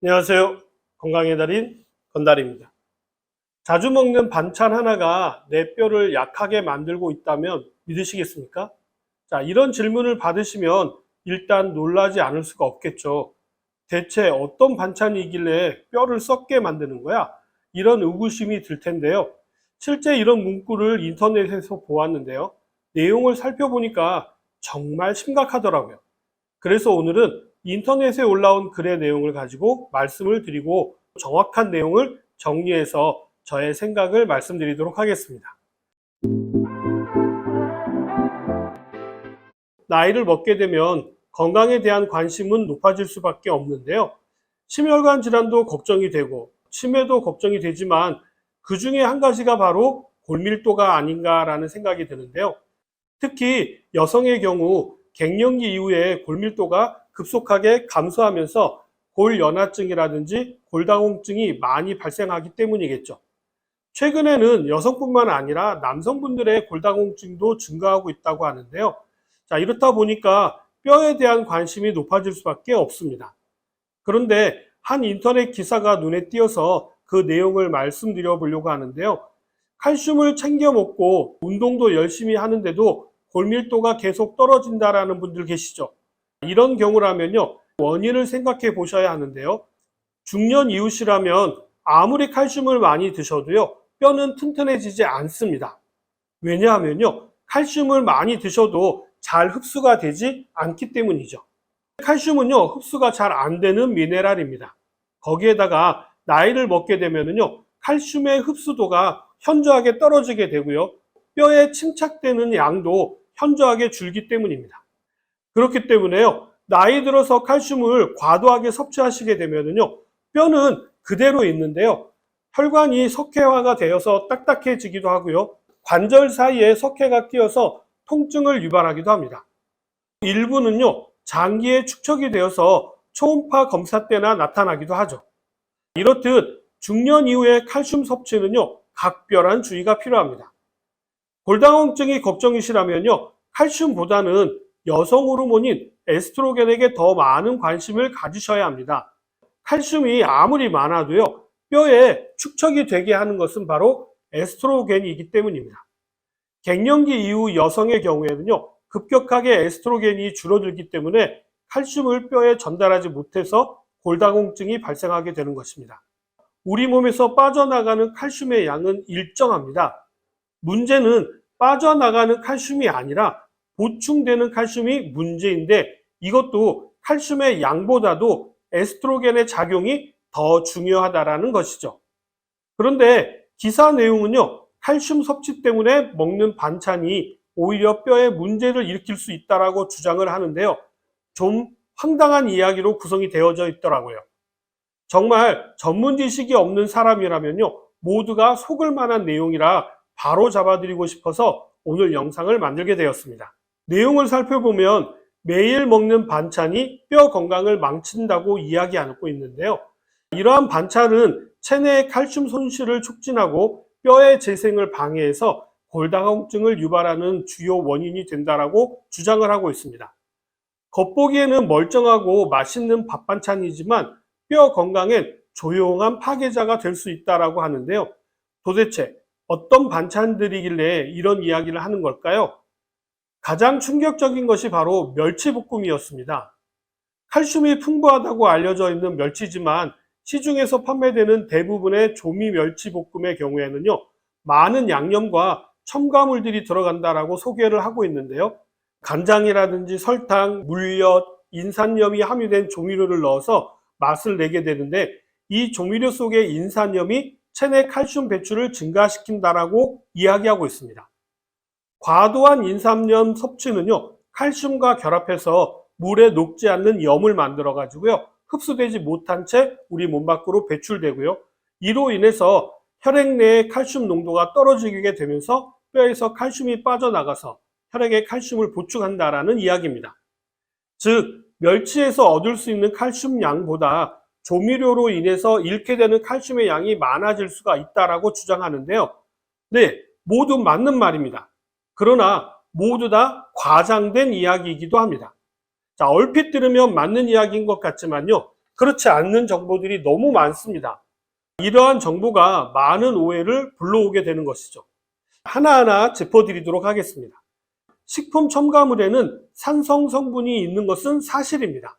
안녕하세요. 건강의 달인 건달입니다. 자주 먹는 반찬 하나가 내 뼈를 약하게 만들고 있다면 믿으시겠습니까? 자, 이런 질문을 받으시면 일단 놀라지 않을 수가 없겠죠. 대체 어떤 반찬이길래 뼈를 썩게 만드는 거야? 이런 의구심이 들 텐데요. 실제 이런 문구를 인터넷에서 보았는데요. 내용을 살펴보니까 정말 심각하더라고요. 그래서 오늘은 인터넷에 올라온 글의 내용을 가지고 말씀을 드리고 정확한 내용을 정리해서 저의 생각을 말씀드리도록 하겠습니다. 나이를 먹게 되면 건강에 대한 관심은 높아질 수밖에 없는데요. 심혈관 질환도 걱정이 되고 치매도 걱정이 되지만 그 중에 한 가지가 바로 골밀도가 아닌가라는 생각이 드는데요. 특히 여성의 경우 갱년기 이후에 골밀도가 급속하게 감소하면서 골연화증이라든지 골다공증이 많이 발생하기 때문이겠죠. 최근에는 여성뿐만 아니라 남성분들의 골다공증도 증가하고 있다고 하는데요. 자, 이렇다 보니까 뼈에 대한 관심이 높아질 수밖에 없습니다. 그런데 한 인터넷 기사가 눈에 띄어서 그 내용을 말씀드려 보려고 하는데요. 칼슘을 챙겨 먹고 운동도 열심히 하는데도 골밀도가 계속 떨어진다라는 분들 계시죠. 이런 경우라면요. 원인을 생각해 보셔야 하는데요. 중년 이후시라면 아무리 칼슘을 많이 드셔도요. 뼈는 튼튼해지지 않습니다. 왜냐하면요. 칼슘을 많이 드셔도 잘 흡수가 되지 않기 때문이죠. 칼슘은요. 흡수가 잘 안 되는 미네랄입니다. 거기에다가 나이를 먹게 되면은요. 칼슘의 흡수도가 현저하게 떨어지게 되고요. 뼈에 침착되는 양도 현저하게 줄기 때문입니다. 그렇기 때문에요. 나이 들어서 칼슘을 과도하게 섭취하시게 되면은요. 뼈는 그대로 있는데요. 혈관이 석회화가 되어서 딱딱해지기도 하고요. 관절 사이에 석회가 끼어서 통증을 유발하기도 합니다. 일부는요. 장기에 축척이 되어서 초음파 검사 때나 나타나기도 하죠. 이렇듯 중년 이후의 칼슘 섭취는요. 각별한 주의가 필요합니다. 골다공증이 걱정이시라면요. 칼슘보다는 여성 호르몬인 에스트로겐에게 더 많은 관심을 가지셔야 합니다. 칼슘이 아무리 많아도요. 뼈에 축척이 되게 하는 것은 바로 에스트로겐이기 때문입니다. 갱년기 이후 여성의 경우에는요. 급격하게 에스트로겐이 줄어들기 때문에 칼슘을 뼈에 전달하지 못해서 골다공증이 발생하게 되는 것입니다. 우리 몸에서 빠져나가는 칼슘의 양은 일정합니다. 문제는 빠져나가는 칼슘이 아니라 보충되는 칼슘이 문제인데 이것도 칼슘의 양보다도 에스트로겐의 작용이 더 중요하다라는 것이죠. 그런데 기사 내용은요, 칼슘 섭취 때문에 먹는 반찬이 오히려 뼈에 문제를 일으킬 수 있다라고 주장을 하는데요. 좀 황당한 이야기로 구성이 되어져 있더라고요. 정말 전문 지식이 없는 사람이라면요, 모두가 속을 만한 내용이라 바로 잡아드리고 싶어서 오늘 영상을 만들게 되었습니다. 내용을 살펴보면 매일 먹는 반찬이 뼈 건강을 망친다고 이야기하고 있는데요. 이러한 반찬은 체내의 칼슘 손실을 촉진하고 뼈의 재생을 방해해서 골다공증을 유발하는 주요 원인이 된다라고 주장을 하고 있습니다. 겉보기에는 멀쩡하고 맛있는 밥 반찬이지만 뼈 건강엔 조용한 파괴자가 될 수 있다라고 하는데요. 도대체 어떤 반찬들이길래 이런 이야기를 하는 걸까요? 가장 충격적인 것이 바로 멸치 볶음이었습니다. 칼슘이 풍부하다고 알려져 있는 멸치지만 시중에서 판매되는 대부분의 조미 멸치 볶음의 경우에는요, 많은 양념과 첨가물들이 들어간다라고 소개를 하고 있는데요. 간장이라든지 설탕, 물엿, 인산염이 함유된 조미료를 넣어서 맛을 내게 되는데 이 조미료 속의 인산염이 체내 칼슘 배출을 증가시킨다라고 이야기하고 있습니다. 과도한 인삼염 섭취는요, 칼슘과 결합해서 물에 녹지 않는 염을 만들어 가지고요, 흡수되지 못한 채 우리 몸 밖으로 배출되고요. 이로 인해서 혈액 내의 칼슘 농도가 떨어지게 되면서 뼈에서 칼슘이 빠져나가서 혈액에 칼슘을 보충한다라는 이야기입니다. 즉, 멸치에서 얻을 수 있는 칼슘 양보다 조미료로 인해서 잃게 되는 칼슘의 양이 많아질 수가 있다라고 주장하는데요. 네, 모두 맞는 말입니다. 그러나 모두 다 과장된 이야기이기도 합니다. 자, 얼핏 들으면 맞는 이야기인 것 같지만요. 그렇지 않는 정보들이 너무 많습니다. 이러한 정보가 많은 오해를 불러오게 되는 것이죠. 하나하나 짚어드리도록 하겠습니다. 식품 첨가물에는 산성 성분이 있는 것은 사실입니다.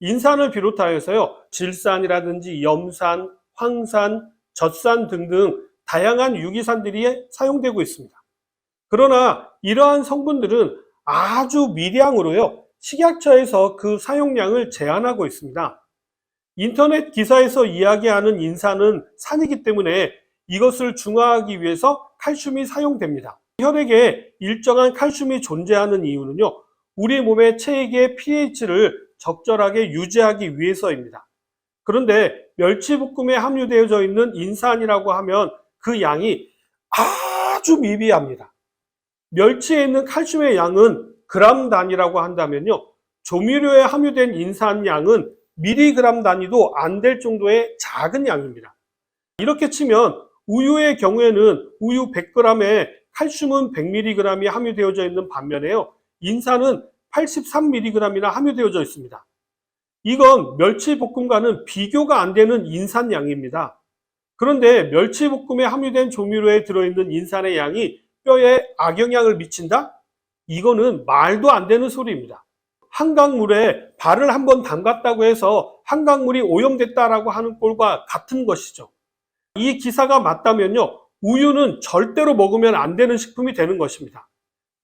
인산을 비롯하여서요, 질산이라든지 염산, 황산, 젖산 등등 다양한 유기산들이 사용되고 있습니다. 그러나 이러한 성분들은 아주 미량으로요, 식약처에서 그 사용량을 제한하고 있습니다. 인터넷 기사에서 이야기하는 인산은 산이기 때문에 이것을 중화하기 위해서 칼슘이 사용됩니다. 혈액에 일정한 칼슘이 존재하는 이유는요, 우리 몸의 체액의 pH를 적절하게 유지하기 위해서입니다. 그런데 멸치볶음에 함유되어져 있는 인산이라고 하면 그 양이 아주 미비합니다. 멸치에 있는 칼슘의 양은 그람 단위라고 한다면요. 조미료에 함유된 인산 양은 미리그람 단위도 안 될 정도의 작은 양입니다. 이렇게 치면 우유의 경우에는 우유 100g에 칼슘은 100mg이 함유되어져 있는 반면에요. 인산은 83mg이나 함유되어져 있습니다. 이건 멸치볶음과는 비교가 안 되는 인산 양입니다. 그런데 멸치볶음에 함유된 조미료에 들어있는 인산의 양이 뼈에 악영향을 미친다? 이거는 말도 안 되는 소리입니다. 한강물에 발을 한번 담갔다고 해서 한강물이 오염됐다라고 하는 꼴과 같은 것이죠. 이 기사가 맞다면요, 우유는 절대로 먹으면 안 되는 식품이 되는 것입니다.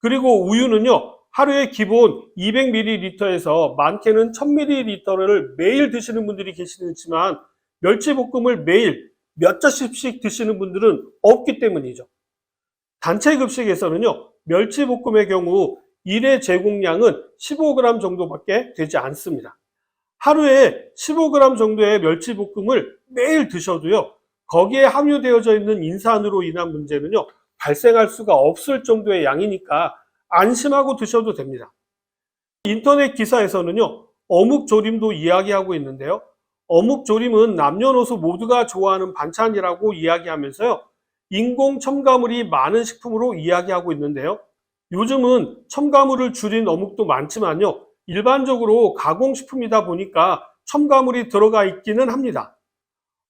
그리고 우유는요, 하루에 기본 200ml에서 많게는 1000ml를 매일 드시는 분들이 계시지만 멸치볶음을 매일 몇 젓씩씩 드시는 분들은 없기 때문이죠. 단체 급식에서는요, 멸치볶음의 경우 1회 제공량은 15g 정도밖에 되지 않습니다. 하루에 15g 정도의 멸치볶음을 매일 드셔도요, 거기에 함유되어져 있는 인산으로 인한 문제는요, 발생할 수가 없을 정도의 양이니까 안심하고 드셔도 됩니다. 인터넷 기사에서는요, 어묵 조림도 이야기하고 있는데요. 어묵 조림은 남녀노소 모두가 좋아하는 반찬이라고 이야기하면서요, 인공 첨가물이 많은 식품으로 이야기하고 있는데요. 요즘은 첨가물을 줄인 어묵도 많지만요. 일반적으로 가공식품이다 보니까 첨가물이 들어가 있기는 합니다.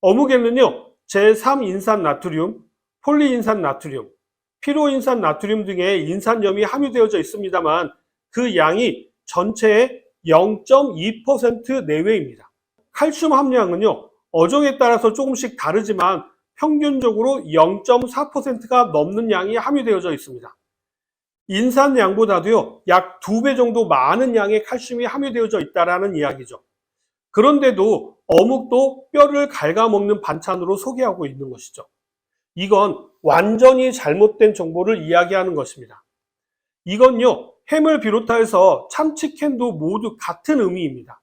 어묵에는요, 제3인산 나트륨, 폴리인산 나트륨, 피로인산 나트륨 등의 인산염이 함유되어져 있습니다만 그 양이 전체의 0.2% 내외입니다. 칼슘 함량은요, 어종에 따라서 조금씩 다르지만 평균적으로 0.4%가 넘는 양이 함유되어져 있습니다. 인산 양보다도요, 약 2배 정도 많은 양의 칼슘이 함유되어져 있다라는 이야기죠. 그런데도 어묵도 뼈를 갉아먹는 반찬으로 소개하고 있는 것이죠. 이건 완전히 잘못된 정보를 이야기하는 것입니다. 이건요, 햄을 비롯해서 참치캔도 모두 같은 의미입니다.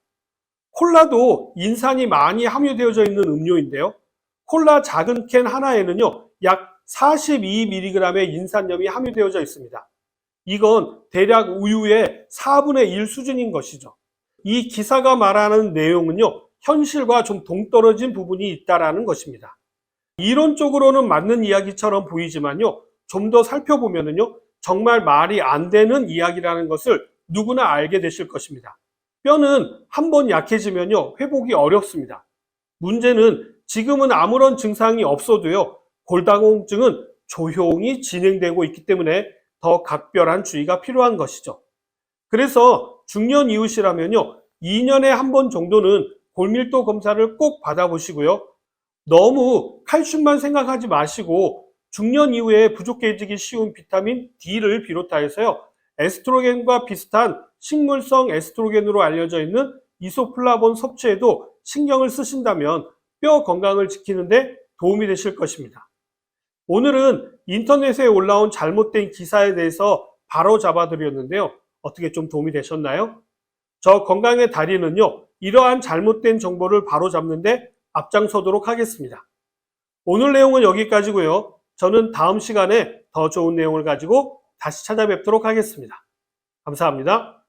콜라도 인산이 많이 함유되어져 있는 음료인데요. 콜라 작은 캔 하나에는요, 약 42mg의 인산염이 함유되어져 있습니다. 이건 대략 우유의 4분의 1 수준인 것이죠. 이 기사가 말하는 내용은요, 현실과 좀 동떨어진 부분이 있다라는 것입니다. 이론적으로는 맞는 이야기처럼 보이지만요, 좀 더 살펴보면은요, 정말 말이 안 되는 이야기라는 것을 누구나 알게 되실 것입니다. 뼈는 한 번 약해지면요, 회복이 어렵습니다. 문제는 지금은 아무런 증상이 없어도요, 골다공증은 조용히 진행되고 있기 때문에 더 각별한 주의가 필요한 것이죠. 그래서 중년 이웃이라면요, 2년에 한 번 정도는 골밀도 검사를 꼭 받아보시고요. 너무 칼슘만 생각하지 마시고 중년 이후에 부족해지기 쉬운 비타민 D를 비롯하여서요. 에스트로겐과 비슷한 식물성 에스트로겐으로 알려져 있는 이소플라본 섭취에도 신경을 쓰신다면 뼈 건강을 지키는데 도움이 되실 것입니다. 오늘은 인터넷에 올라온 잘못된 기사에 대해서 바로 잡아드렸는데요. 어떻게 좀 도움이 되셨나요? 저 건강의 달인은요, 이러한 잘못된 정보를 바로 잡는데 앞장서도록 하겠습니다. 오늘 내용은 여기까지고요. 저는 다음 시간에 더 좋은 내용을 가지고 다시 찾아뵙도록 하겠습니다. 감사합니다.